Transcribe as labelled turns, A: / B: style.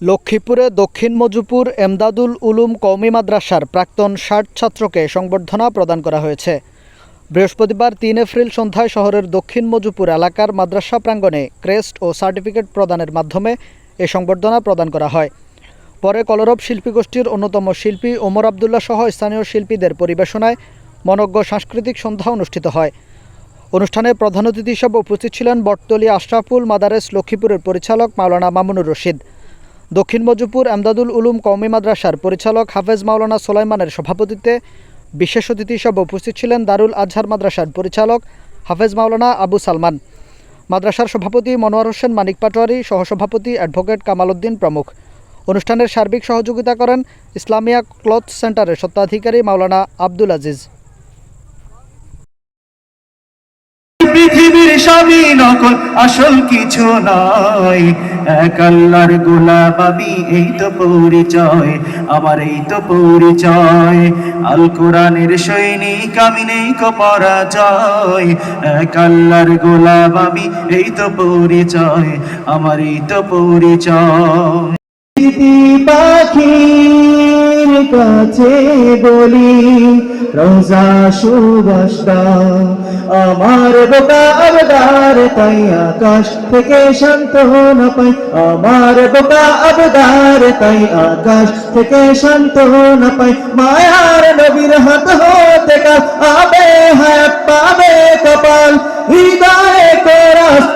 A: লক্ষ্মীপুরে, দক্ষিণ মজুপুর, এমদাদুল উলুম কওমি মাদ্রাসার প্রাক্তন ষাট ছাত্রকে সংবর্ধনা প্রদান করা হয়েছে। বৃহস্পতিবার তিন এপ্রিল সন্ধ্যায় শহরের দক্ষিণ মজুপুর এলাকার মাদ্রাসা প্রাঙ্গণে ক্রেস্ট ও সার্টিফিকেট প্রদানের মাধ্যমে এ সংবর্ধনা প্রদান করা হয়। পরে কলরব শিল্পী গোষ্ঠীর অন্যতম শিল্পী ওমর আবদুল্লাহ সহ স্থানীয় শিল্পীদের পরিবেশনায় মনজ্ঞ সাংস্কৃতিক সন্ধ্যা অনুষ্ঠিত হয়। অনুষ্ঠানে প্রধান অতিথি হিসেবে উপস্থিত ছিলেন বটতলী আশরাফুল মাদারেস লক্ষ্মীপুরের পরিচালক মাওলানা মামুনুর রশিদ। দক্ষিণ মজুপুর আমদাদুল উলুম কওমি মাদ্রাসার পরিচালক হাফেজ মাওলানা সোলাইমানের সভাপতিত্বে বিশেষ অতিথি হিসেবে উপস্থিত ছিলেন দারুল আজহার মাদ্রাসার পরিচালক হাফেজ মাওলানা আবু সালমান। মাদ্রাসার সভাপতি মনোয়ার হোসেন মানিক পাটোয়ারি, সহসভাপতি অ্যাডভোকেট কামাল উদ্দিন প্রমুখ। অনুষ্ঠানের সার্বিক সহযোগিতা করেন ইসলামিয়া ক্লথ সেন্টারের স্বত্বাধিকারী মাওলানা আব্দুল আজিজ।
B: পৃথিবীর সবই নকল, আসল কিছু নয়। এক আল্লাহর গোলাম, আমি এই তো পরিচয়, আমার এই তো পরিচয়। আল কোরআনের সৈনিক, আমি নেই কো পরাজয়। এক আল্লাহর গোলাম, আমি এই তো পরিচয়, আমার এই তো পরিচয়। পাখির কাছে বলি রোজা সুবাসটা আমার বোকা আবদার, তাই আকাশ থেকে শান্ত না পাই। আমার বোকা আবদার, তাই আকাশ থেকে শান্ত না পাই। মায়ার নবীর হাত হতে কাল আবে হায়াত, পাবে কপাল। হৃদয়ে